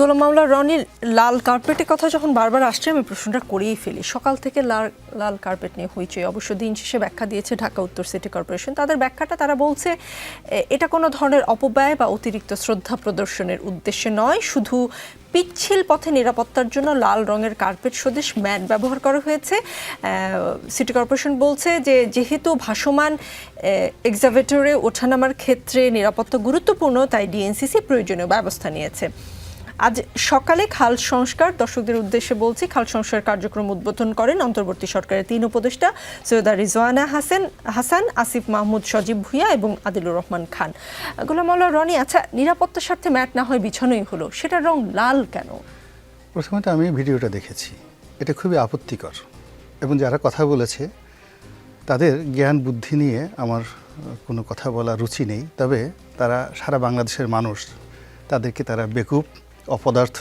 গোলাম মামলা রনির লাল কার্পেটের কথা যখন বারবার আসছে, আমি প্রশ্নটা করেই ফেলি। সকাল থেকে লাল লাল কার্পেট নিয়ে হইচই। অবশ্য দিন শেষে ব্যাখ্যা দিয়েছে ঢাকা উত্তর সিটি কর্পোরেশন। তাদের ব্যাখ্যাটা তারা বলছে এটা কোনো ধরনের অপব্যয় বা অতিরিক্ত শ্রদ্ধা প্রদর্শনের উদ্দেশ্যে নয়। শুধু পিচ্ছিল পথে নিরাপত্তার জন্য লাল রঙের কার্পেট স্বদেশ ম্যাট ব্যবহার করা হয়েছে। সিটি কর্পোরেশন বলছে যে, যেহেতু ভাসমান এক্সাভেটরে ওঠানামার ক্ষেত্রে নিরাপত্তা গুরুত্বপূর্ণ, তাই ডিএনসিসি প্রয়োজনীয় ব্যবস্থা নিয়েছে। আজ সকালে খাল সংস্কার, দর্শকদের উদ্দেশ্যে বলছি, খাল সংস্কার কার্যক্রম উদ্বোধন করেন অন্তর্বর্তী সরকারের তিন উপদেষ্টা, সৈয়দা রিজওয়ানা হাসান হাসান, আসিফ মাহমুদ, সজীব ভুইয়া এবং আদিলুর রহমান খান। গোলাম মাওলা রনি আচ্ছা নিরাপত্তার স্বার্থে ম্যাট না হয় বিছানোই হলো, সেটার রং লাল কেন? প্রথমত আমি ভিডিওটা দেখেছি। এটা খুবই আপত্তিকর এবং যারা কথা বলেছে, তাদের জ্ঞান বুদ্ধি নিয়ে আমার কোনো কথা বলা রুচি নেই। তবে তারা সারা বাংলাদেশের মানুষ, তাদেরকে তারা বেকুব অপদার্থ,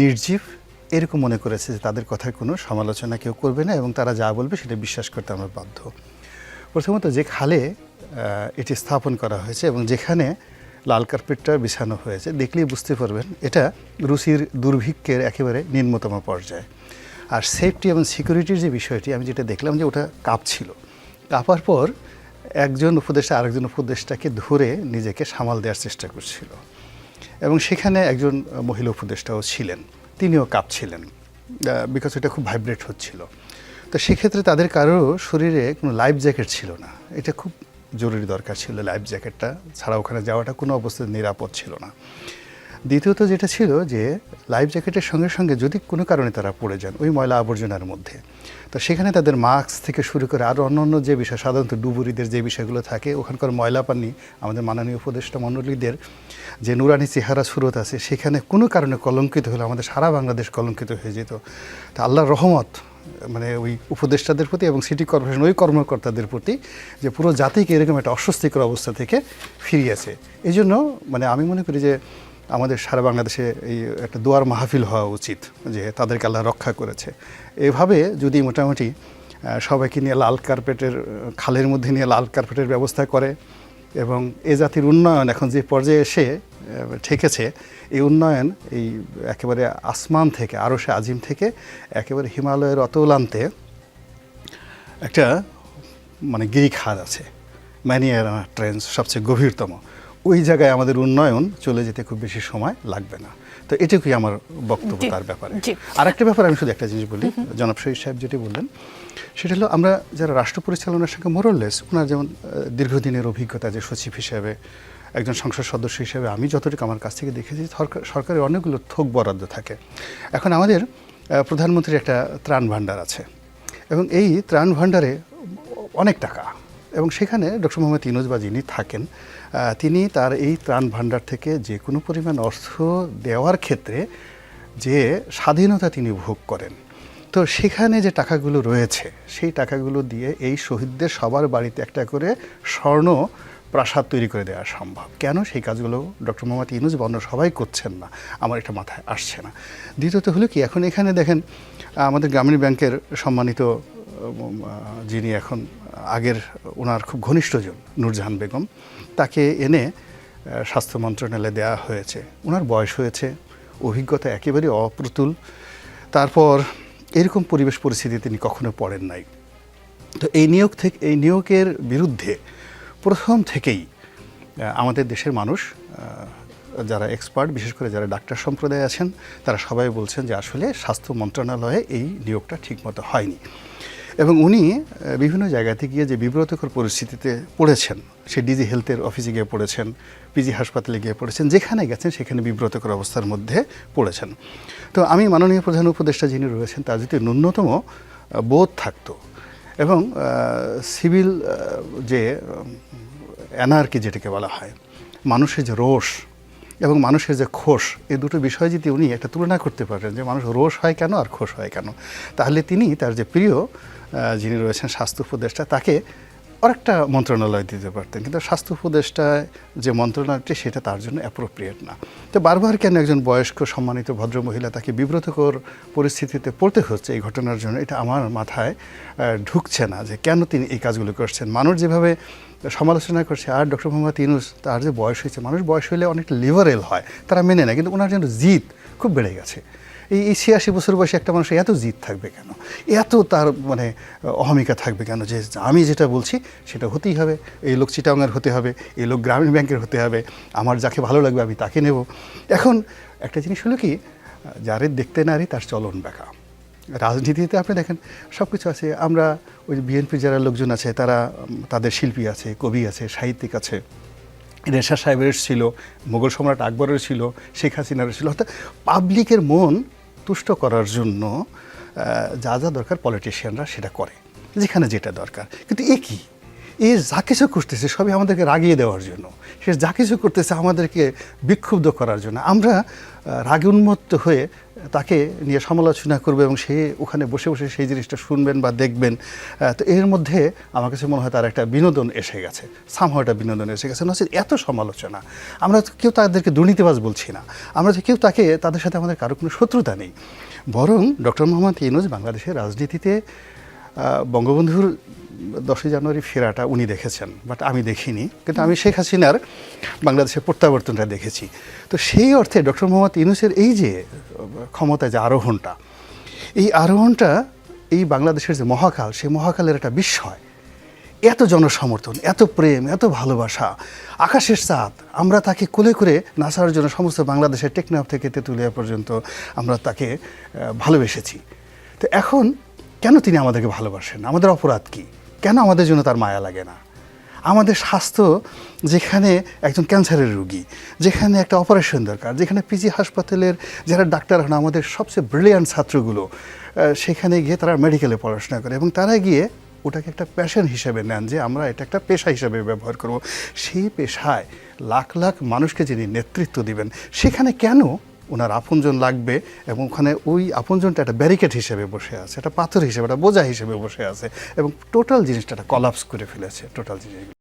নির্জীব, এরকম মনে করেছে যে তাদের কথার কোনো সমালোচনা কেউ করবে না এবং তারা যা বলবে সেটা বিশ্বাস করতে আমরা বাধ্য। প্রথমত যে খালে এটি স্থাপন করা হয়েছে এবং যেখানে লাল কার্পেটটা বিছানো হয়েছে, দেখলেই বুঝতে পারবেন এটা রুচির দুর্ভিক্ষের একেবারে নিম্নতম পর্যায়ে। আর সেফটি এবং সিকিউরিটির যে বিষয়টি, আমি যেটা দেখলাম যে ওটা কাঁপছিল। কাঁপার পর একজন উপদেষ্টা আরেকজন উপদেষ্টাকে ধরে নিজেকে সামাল দেওয়ার চেষ্টা করছিল। এবং সেখানে একজন মহিলা উপদেষ্টাও ছিলেন, তিনিও কাঁপছিলেন বিকজ এটা খুব ভাইব্রেট হচ্ছিল। তো সেক্ষেত্রে তাদের কারও শরীরে কোনো লাইফ জ্যাকেট ছিল না। এটা খুব জরুরি দরকার ছিল লাইফ জ্যাকেটটা ছাড়া ওখানে যাওয়াটা কোনো অবস্থায় নিরাপদ ছিল না। দ্বিতীয়ত যেটা ছিল যে লাইফ জ্যাকেটের সঙ্গে সঙ্গে যদি কোনো কারণে তারা পড়ে যান ওই ময়লা আবর্জনার মধ্যে, তো সেখানে তাদের মাস্ক থেকে শুরু করে আরও অন্যান্য যে বিষয়, সাধারণত ডুবুরিদের যে বিষয়গুলো থাকে, ওখানকার ময়লা পানি, আমাদের মাননীয় উপদেষ্টা মণ্ডলীদের যে নুরানি চেহারা সুরত আছে, সেখানে কোনো কারণে কলঙ্কিত হলে আমাদের সারা বাংলাদেশ কলঙ্কিত হয়ে যেত। তা আল্লাহর রহমত মানে ওই উপদেষ্টাদের প্রতি এবং সিটি কর্পোরেশন ওই কর্মকর্তাদের প্রতি যে পুরো জাতিকে এরকম একটা অস্বস্তিকর অবস্থা থেকে ফিরিয়েছে। এই জন্য মানে আমি মনে করি যে আমাদের সারা বাংলাদেশে এই একটা দোয়ার মাহফিল হওয়া উচিত যে তাদেরকে আল্লাহ রক্ষা করেছে। এভাবে যদি মোটামুটি সবাইকে নিয়ে লাল কার্পেটের, খালের মধ্যে নিয়ে লাল কার্পেটের ব্যবস্থা করে এবং এ জাতির উন্নয়ন এখন যে পর্যায়ে এসে ঠেকেছে, এই উন্নয়ন এই একেবারে আসমান থেকে, আরও সে আজিম থেকে একেবারে হিমালয়ের অতলান্তে একটা মানে গিরি খাদ আছে। ম্যানিয়ারা ট্রেন্স সবচেয়ে গভীরতম। ওই জায়গায় আমাদের উন্নয়ন চলে যেতে খুব বেশি সময় লাগবে না। তো এটুকুই আমার বক্তব্য তার ব্যাপারে। আর একটা ব্যাপার আমি শুধু একটা জিনিস বলি জনাব শহীদ সাহেব যেটি বললেন সেটা হলো আমরা যারা রাষ্ট্র পরিচালনার সঙ্গে মোরললেস ওনার যেমন দীর্ঘদিনের অভিজ্ঞতা যে সচিব হিসেবে একজন সংসদ সদস্য হিসেবে আমি যতটুকু আমার কাছ থেকে দেখেছি সরকার সরকারের অনেকগুলো থোক বরাদ্দ থাকে। এখন আমাদের প্রধানমন্ত্রীর একটা ত্রাণ ভাণ্ডার আছে এবং এই ত্রাণ ভাণ্ডারে অনেক টাকা। এবং সেখানে ডক্টর মোহাম্মদ ইনুজ বা যিনি থাকেন তিনি তার এই ত্রাণ ভাণ্ডার থেকে যে কোনো পরিমাণ অর্থ দেওয়ার ক্ষেত্রে যে স্বাধীনতা তিনি ভোগ করেন। তো সেখানে যে টাকাগুলো রয়েছে, সেই টাকাগুলো দিয়ে এই শহীদদের সবার বাড়িতে একটা করে স্বর্ণ প্রাসাদ তৈরি করে দেওয়া সম্ভব। কেন সেই কাজগুলো ডক্টর মোহাম্মদ ইনুজ বর্ণ সবাই করছেন না? আমার এটা মাথায় আসছে না। দ্বিতীয়ত হলো কি, এখন এখানে দেখেন, আমাদের গ্রামীণ ব্যাংকের সম্মানিত যিনি এখন আগের ওনার খুব ঘনিষ্ঠজন নূরজাহান বেগম, তাকে এনে স্বাস্থ্য মন্ত্রণালয়ে দেওয়া হয়েছে। ওনার বয়স হয়েছে, অভিজ্ঞতা একেবারে অপ্রতুল। তারপর এরকম পরিবেশ পরিস্থিতি তিনি কখনো পড়েন নাই। তো এই নিয়োগ থেকে, এই নিয়োগের বিরুদ্ধে প্রথম থেকেই আমাদের দেশের মানুষ যারা এক্সপার্ট বিশেষ করে যারা ডাক্তার সম্প্রদায় আছেন, তারা সবাই বলছেন যে আসলে স্বাস্থ্য মন্ত্রণালয়ে এই নিয়োগটা ঠিকমতো হয়নি। এবং উনি বিভিন্ন জায়গাতে গিয়ে যে বিব্রতকর পরিস্থিতিতে পড়েছেন, সে ডিজি হেলথের অফিসে গিয়ে পড়েছেন পিজি হাসপাতালে গিয়ে পড়েছেন, যেখানে গেছেন সেখানে বিব্রতকর অবস্থার মধ্যে পড়েছেন। তো আমি মাননীয় প্রধান উপদেষ্টা যিনি রয়েছেন, তার যদি ন্যূনতম বোধ থাকতো এবং সিভিল যে অ্যানার্কি যেটাকে বলা হয়, মানুষের যে রোষ এবং মানুষের যে খোশ এই দুটো বিষয় যদি উনি একটা তুলনা করতে পারেন যে মানুষ রোষ হয় কেন আর খোশ হয় কেন, তাহলে তিনি তার যে প্রিয় যিনি রয়েছেন স্বাস্থ্য উপদেষ্টা, তাকে আরেকটা মন্ত্রণালয় দিতে পারতেন। কিন্তু স্বাস্থ্য উপদেষ্টায় যে মন্ত্রণালয়টি, সেটা তার জন্য অ্যাপ্রোপ্রিয়েট না। তো বারবার কেন একজন বয়স্ক, সম্মানিত ভদ্র মহিলা তাকে বিব্রতকর পরিস্থিতিতে পড়তে হচ্ছে এই ঘটনার জন্য, এটা আমার মাথায় ঢুকছে না যে কেন তিনি এই কাজগুলো করছেন। মানুষ যেভাবে সমালোচনা করছে, আর ডক্টর মোহাম্মদ ইউনুস তার যে বয়স হয়েছে, মানুষ বয়স হলে অনেক লিবারেল হয়, তারা মেনে নেয়, কিন্তু ওনার জন্য জিদ খুব বেড়ে গেছে। এই ছিয়াশি বছর বয়সে একটা মানুষ এত জিদ থাকবে কেন? এত তার মানে অহমিকা থাকবে কেন? যে আমি যেটা বলছি, সেটা হতেই হবে। এই লোক চিটাঙ্গের হতে হবে, এই লোক গ্রামীণ ব্যাংকের হতে হবে, আমার যাকে ভালো লাগবে আমি তাকে নেব। এখন একটা জিনিস হলো কি, যারে দেখতে নারী, তার চলন বেকা রাজনীতিতে আপনি দেখেন সব কিছু আছে। আমরা ওই বিএনপি যারা লোকজন আছে, তারা, তাদের শিল্পী আছে, কবি আছে, সাহিত্যিক আছে। রেশা সাহেবের ছিল মুঘল সম্রাট আকবরের ছিল, শেখ হাসিনার ছিল। অর্থাৎ পাবলিকের মন তুষ্ট করার জন্য যা যা দরকার পলিটিশিয়ানরা সেটা করে, যেখানে যেটা দরকার। কিন্তু এ কি? এ যা কিছু করতেছে সবই আমাদেরকে রাগিয়ে দেওয়ার জন্য। সে যা কিছু করতেছে আমাদেরকে বিক্ষুব্ধ করার জন্য। আমরা রাগে উন্মত্ত হয়ে তাকে নিয়ে সমালোচনা করব এবং সে ওখানে বসে বসে সেই জিনিসটা শুনবেন বা দেখবেন। তো এর মধ্যে আমার কাছে মনে হয় তার একটা বিনোদন এসে গেছে। সামহ একটা বিনোদন এসে গেছে। নচেত এত সমালোচনা। আমরা কেউ তাদেরকে দুর্নীতিবাজ বলছি না। আমরা কেউ তাকে, তাদের সাথে আমাদের কারও কোনো শত্রুতা নেই। বরং ডক্টর মোহাম্মদ ইউনুস বাংলাদেশের রাজনীতিতে বঙ্গবন্ধুর দশই জানুয়ারি ফেরাটা উনি দেখেছেন বাট আমি দেখিনি। কিন্তু আমি শেখ হাসিনার বাংলাদেশের প্রত্যাবর্তনটা দেখেছি। তো সেই অর্থে ডক্টর মোহাম্মদ ইউনুসের এই যে আহ, ক্ষমতায় যে আরোহণটা এই আরোহণটা এই বাংলাদেশের যে মহাকাল সেই মহাকালের একটা বিস্ময়। এত জনসমর্থন এত প্রেম এত ভালোবাসা আকাশের চাঁদ আমরা তাকে কোলে করে নাসার জন্য সমস্ত বাংলাদেশের টেকনাফ থেকে তেঁতুলিয়া পর্যন্ত আমরা তাকে ভালোবেসেছি। তো এখন কেন তিনি আমাদেরকে ভালোবাসেন? আমাদের অপরাধ কি? কেন আমাদের জন্য তার মায়া লাগে না? আমাদের স্বাস্থ্য যেখানে একজন ক্যান্সারের রুগী, যেখানে একটা অপারেশন দরকার, যেখানে পিজি হাসপাতালের যারা ডাক্তার হন, আমাদের সবচেয়ে ব্রিলিয়ান্ট ছাত্রগুলো সেখানে গিয়ে তারা মেডিকেলে পড়াশোনা করে এবং তারা গিয়ে ওটাকে একটা প্যাশন হিসেবে নেন যে আমরা এটা একটা পেশা হিসেবে ব্যবহার করব। সেই পেশায় লাখ লাখ মানুষকে যিনি নেতৃত্ব দিবেন, সেখানে কেন ওনার আপনজন লাগবে এবং ওখানে ওই আপনজনটা একটা ব্যারিকেড হিসেবে বসে আছে, একটা পাথর হিসেবে, একটা বোঝা হিসেবে বসে আছে এবং টোটাল জিনিসটা একটা কলাপস করে ফেলেছে টোটাল জিনিসগুলো।